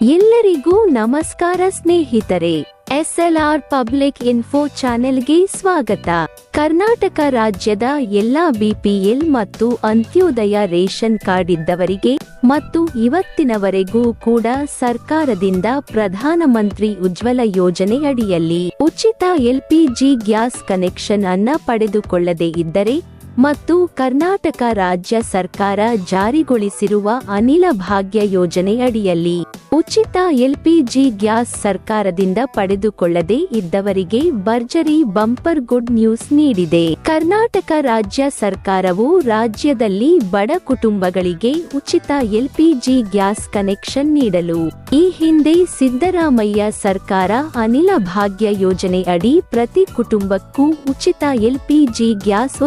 ಎಲ್ಲರಿಗೂ ನಮಸ್ಕಾರ ಸ್ನೇಹಿತರೆ, ಎಸ್ಎಲ್ಆರ್ ಪಬ್ಲಿಕ್ ಇನ್ಫೋ ಚಾನೆಲ್ಗೆ ಸ್ವಾಗತ. ಕರ್ನಾಟಕ ರಾಜ್ಯದ ಎಲ್ಲಾ ಬಿಪಿಎಲ್ ಮತ್ತು ಅಂತ್ಯೋದಯ ರೇಷನ್ ಕಾರ್ಡ್ ಇದ್ದವರಿಗೆ ಮತ್ತು ಇವತ್ತಿನವರೆಗೂ ಕೂಡ ಸರ್ಕಾರದಿಂದ ಪ್ರಧಾನಮಂತ್ರಿ ಉಜ್ವಲ ಯೋಜನೆ ಅಡಿಯಲ್ಲಿ ಉಚಿತ ಎಲ್ಪಿಜಿ ಗ್ಯಾಸ್ ಕನೆಕ್ಷನ್ ಅನ್ನ ಪಡೆದುಕೊಳ್ಳದೇ ಇದ್ದರೆ ಮತ್ತು ಕರ್ನಾಟಕ ರಾಜ್ಯ ಸರ್ಕಾರ ಜಾರಿಗೊಳಿಸಿರುವ ಅನಿಲ ಭಾಗ್ಯ ಯೋಜನೆ ಅಡಿಯಲ್ಲಿ ಉಚಿತ ಎಲ್ಪಿಜಿ ಗ್ಯಾಸ್ ಸರ್ಕಾರದಿಂದ ಪಡೆದುಕೊಳ್ಳದೆ ಇದ್ದವರಿಗೆ ಭರ್ಜರಿ ಬಂಪರ್ ಗುಡ್ ನ್ಯೂಸ್ ನೀಡಿದೆ. ಕರ್ನಾಟಕ ರಾಜ್ಯ ಸರ್ಕಾರವು ರಾಜ್ಯದಲ್ಲಿ ಬಡ ಕುಟುಂಬಗಳಿಗೆ ಉಚಿತ ಎಲ್ಪಿಜಿ ಗ್ಯಾಸ್ ಕನೆಕ್ಷನ್ ನೀಡಲು ಈ ಹಿಂದೆ ಸಿದ್ದರಾಮಯ್ಯ ಸರ್ಕಾರ ಅನಿಲ ಭಾಗ್ಯ ಯೋಜನೆ ಅಡಿ ಪ್ರತಿ ಕುಟುಂಬಕ್ಕೂ ಉಚಿತ ಎಲ್ಪಿಜಿ ಗ್ಯಾಸ್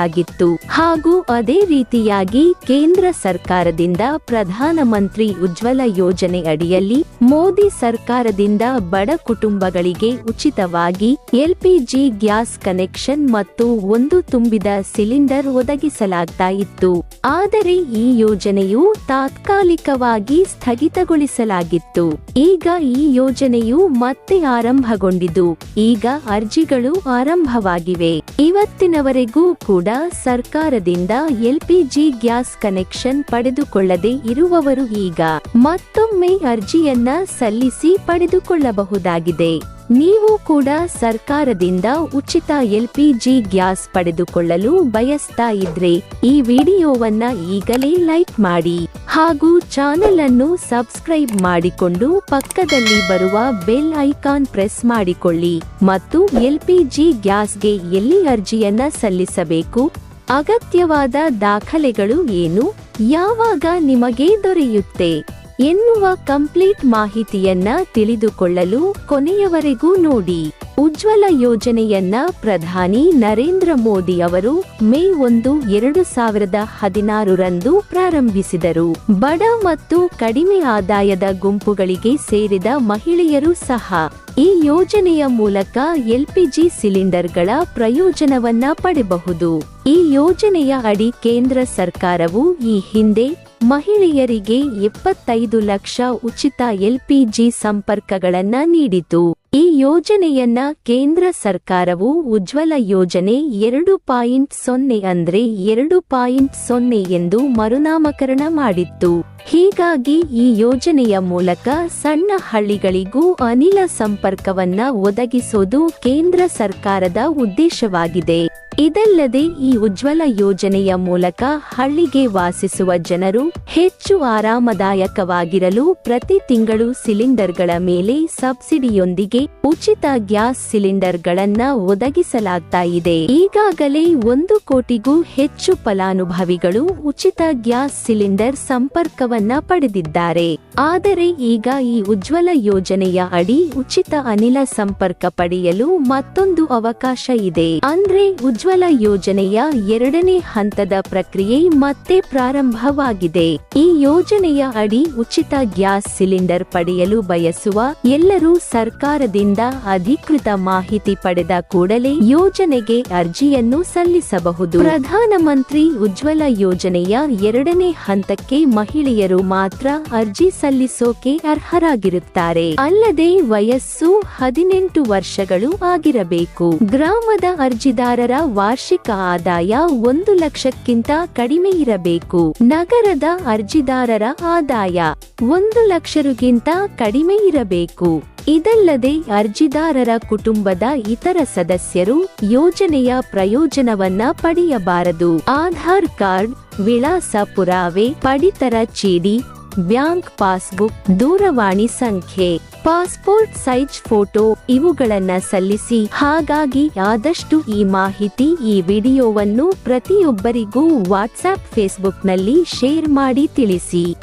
ಒದಗಿಸಲಾಗಿತ್ತು ಹಾಗೂ ಅದೇ ರೀತಿಯಾಗಿ ಕೇಂದ್ರ ಸರ್ಕಾರದಿಂದ ಪ್ರಧಾನಮಂತ್ರಿ ಉಜ್ವಲ ಯೋಜನೆ ಅಡಿಯಲ್ಲಿ ಮೋದಿ ಸರ್ಕಾರದಿಂದ ಬಡ ಕುಟುಂಬಗಳಿಗೆ ಉಚಿತವಾಗಿ ಎಲ್ಪಿಜಿ ಗ್ಯಾಸ್ ಕನೆಕ್ಷನ್ ಮತ್ತು ಒಂದು ತುಂಬಿದ ಸಿಲಿಂಡರ್ ಒದಗಿಸಲಾಗ್ತಾ ಇತ್ತು. ಆದರೆ ಈ ಯೋಜನೆಯು ತಾತ್ಕಾಲಿಕವಾಗಿ ಸ್ಥಗಿತಗೊಳಿಸಲಾಗಿತ್ತು. ಈಗ ಈ ಯೋಜನೆಯು ಮತ್ತೆ ಆರಂಭಗೊಂಡಿದ್ದು. ಈಗ ಅರ್ಜಿಗಳು ಆರಂಭವಾಗಿವೆ. ಇವತ್ತಿನವರೆಗೂ ಕೂಡ ಸರ್ಕಾರದಿಂದ ಎಲ್ಪಿಜಿ ಗ್ಯಾಸ್ ಕನೆಕ್ಷನ್ ಪಡೆದುಕೊಳ್ಳದೆ ಇರುವವರು ಈಗ ಮತ್ತೊಮ್ಮೆ ಅರ್ಜಿಯನ್ನ ಸಲ್ಲಿಸಿ ಪಡೆದುಕೊಳ್ಳಬಹುದಾಗಿದೆ. ನೀವು ಕೂಡ ಸರ್ಕಾರದಿಂದ ಉಚಿತ ಎಲ್ಪಿಜಿ ಗ್ಯಾಸ್ ಪಡೆದುಕೊಳ್ಳಲು ಬಯಸ್ತಾ ಇದ್ರೆ ಈ ವಿಡಿಯೋವನ್ನ ಈಗಲೇ ಲೈಕ್ ಮಾಡಿ ಹಾಗೂ ಚಾನೆಲ್ ಅನ್ನು ಸಬ್ಸ್ಕ್ರೈಬ್ ಮಾಡಿಕೊಂಡು ಪಕ್ಕದಲ್ಲಿ ಬರುವ ಬೆಲ್ ಐಕಾನ್ ಪ್ರೆಸ್ ಮಾಡಿಕೊಳ್ಳಿ ಮತ್ತು ಎಲ್ಪಿಜಿ ಗ್ಯಾಸ್ಗೆ ಎಲ್ಲಿ ಅರ್ಜಿಯನ್ನ ಸಲ್ಲಿಸಬೇಕು, ಅಗತ್ಯವಾದ ದಾಖಲೆಗಳು ಏನು, ಯಾವಾಗ ನಿಮಗೆ ದೊರೆಯುತ್ತೆ? ಎನ್ನುವ ಕಂಪ್ಲೀಟ್ ಮಾಹಿತಿಯನ್ನ ತಿಳಿದುಕೊಳ್ಳಲು ಕೊನೆಯವರೆಗೂ ನೋಡಿ. ಉಜ್ವಲ ಯೋಜನೆಯನ್ನ ಪ್ರಧಾನಿ ನರೇಂದ್ರ ಮೋದಿ ಅವರು ಮೇ ಒಂದು ಎರಡು ಸಾವಿರದ ಹದಿನಾರರಂದು ಪ್ರಾರಂಭಿಸಿದರು. ಬಡ ಮತ್ತು ಕಡಿಮೆ ಆದಾಯದ ಗುಂಪುಗಳಿಗೆ ಸೇರಿದ ಮಹಿಳೆಯರು ಸಹ ಈ ಯೋಜನೆಯ ಮೂಲಕ ಎಲ್ಪಿಜಿ ಸಿಲಿಂಡರ್ಗಳ ಪ್ರಯೋಜನವನ್ನ ಪಡೆಯಬಹುದು ಈ ಯೋಜನೆಯ ಅಡಿ ಕೇಂದ್ರ ಸರ್ಕಾರವು ಈ ಹಿಂದೆ ಮಹಿಳೆಯರಿಗೆ ಎಪ್ಪತ್ತೈದು ಲಕ್ಷ ಉಚಿತ ಎಲ್ಪಿಜಿ ಸಂಪರ್ಕಗಳನ್ನ ನೀಡಿತು. ಈ ಯೋಜನೆಯನ್ನ ಕೇಂದ್ರ ಸರ್ಕಾರವು ಉಜ್ವಲ ಯೋಜನೆ ಎರಡು ಪಾಯಿಂಟ್ ಸೊನ್ನೆ ಅಂದ್ರೆ ಎರಡು ಪಾಯಿಂಟ್ ಸೊನ್ನೆ ಎಂದು ಮರುನಾಮಕರಣ ಮಾಡಿತ್ತು. ಹೀಗಾಗಿ ಈ ಯೋಜನೆಯ ಮೂಲಕ ಸಣ್ಣ ಹಳ್ಳಿಗಳಿಗೂ ಅನಿಲ ಸಂಪರ್ಕವನ್ನ ಒದಗಿಸೋದು ಕೇಂದ್ರ ಸರ್ಕಾರದ ಉದ್ದೇಶವಾಗಿದೆ. ಇದಲ್ಲದೆ ಈ ಉಜ್ವಲ ಯೋಜನೆಯ ಮೂಲಕ ಹಳ್ಳಿಗೆ ವಾಸಿಸುವ ಜನರು ಹೆಚ್ಚು ಆರಾಮದಾಯಕವಾಗಿರಲು ಪ್ರತಿ ತಿಂಗಳು ಸಿಲಿಂಡರ್ಗಳ ಮೇಲೆ ಸಬ್ಸಿಡಿಯೊಂದಿಗೆ ಉಚಿತ ಗ್ಯಾಸ್ ಸಿಲಿಂಡರ್ಗಳನ್ನ ಒದಗಿಸಲಾಗ್ತಾ ಇದೆ. ಈಗಾಗಲೇ ಒಂದು ಕೋಟಿಗೂ ಹೆಚ್ಚು ಫಲಾನುಭವಿಗಳು ಉಚಿತ ಗ್ಯಾಸ್ ಸಿಲಿಂಡರ್ ಸಂಪರ್ಕವನ್ನ ಪಡೆದಿದ್ದಾರೆ. ಆದರೆ ಈಗ ಈ ಉಜ್ವಲ ಯೋಜನೆಯ ಅಡಿ ಉಚಿತ ಅನಿಲ ಸಂಪರ್ಕ ಪಡೆಯಲು ಮತ್ತೊಂದು ಅವಕಾಶ ಇದೆ. ಅಂದ್ರೆ ಉಜ್ವಲ ಯೋಜನೆಯ ಎರಡನೇ ಹಂತದ ಪ್ರಕ್ರಿಯೆ ಮತ್ತೆ ಪ್ರಾರಂಭವಾಗಿದೆ. ಈ ಯೋಜನೆಯ ಅಡಿ ಉಚಿತ ಗ್ಯಾಸ್ ಸಿಲಿಂಡರ್ ಪಡೆಯಲು ಬಯಸುವ ಎಲ್ಲರೂ ಸರ್ಕಾರದಿಂದ ಅಧಿಕೃತ ಮಾಹಿತಿ ಪಡೆದ ಕೂಡಲೇ ಯೋಜನೆಗೆ ಅರ್ಜಿಯನ್ನು ಸಲ್ಲಿಸಬಹುದು. ಪ್ರಧಾನಮಂತ್ರಿ ಉಜ್ವಲ ಯೋಜನೆಯ ಎರಡನೇ ಹಂತಕ್ಕೆ ಮಹಿಳೆಯರು ಮಾತ್ರ ಅರ್ಜಿ ಸಲ್ಲಿಸೋಕೆ ಅರ್ಹರಾಗಿರುತ್ತಾರೆ. ಅಲ್ಲದೆ ವಯಸ್ಸು ಹದಿನೆಂಟು ವರ್ಷಗಳು ಆಗಿರಬೇಕು. ಗ್ರಾಮದ ಅರ್ಜಿದಾರರ ವಾರ್ಷಿಕ ಆದಾಯ ಒಂದು ಲಕ್ಷಕ್ಕಿಂತ ಕಡಿಮೆ ಇರಬೇಕು. ನಗರದ ಅರ್ಜಿದಾರರ ಆದಾಯ ಒಂದು ಲಕ್ಷರಿಗಿಂತ ಕಡಿಮೆ ಇರಬೇಕು. ಇದಲ್ಲದೆ ಅರ್ಜಿದಾರರ ಕುಟುಂಬದ ಇತರ ಸದಸ್ಯರು ಯೋಜನೆಯ ಪ್ರಯೋಜನವನ್ನ ಪಡೆಯಬಾರದು. ಆಧಾರ್ ಕಾರ್ಡ್, ವಿಳಾಸ ಪುರಾವೆ, ಪಡಿತರ ಚೀಡಿ ಬ್ಯಾಂಕ್ ಪಾಸ್ಬುಕ್ ದೂರವಾಣಿ ಸಂಖ್ಯೆ, ಪಾಸ್ಪೋರ್ಟ್ ಸೈಜ್ ಫೋಟೋ ಇವುಗಳನ್ನ ಸಲ್ಲಿಸಿ ಹಾಗಾಗಿ ಆದಷ್ಟು ಈ ಮಾಹಿತಿ ಈ ವಿಡಿಯೋವನ್ನು ಪ್ರತಿಯೊಬ್ಬರಿಗೂ ವಾಟ್ಸ್ಆಪ್ ಫೇಸ್ಬುಕ್ನಲ್ಲಿ ಶೇರ್ ಮಾಡಿ ತಿಳಿಸಿ.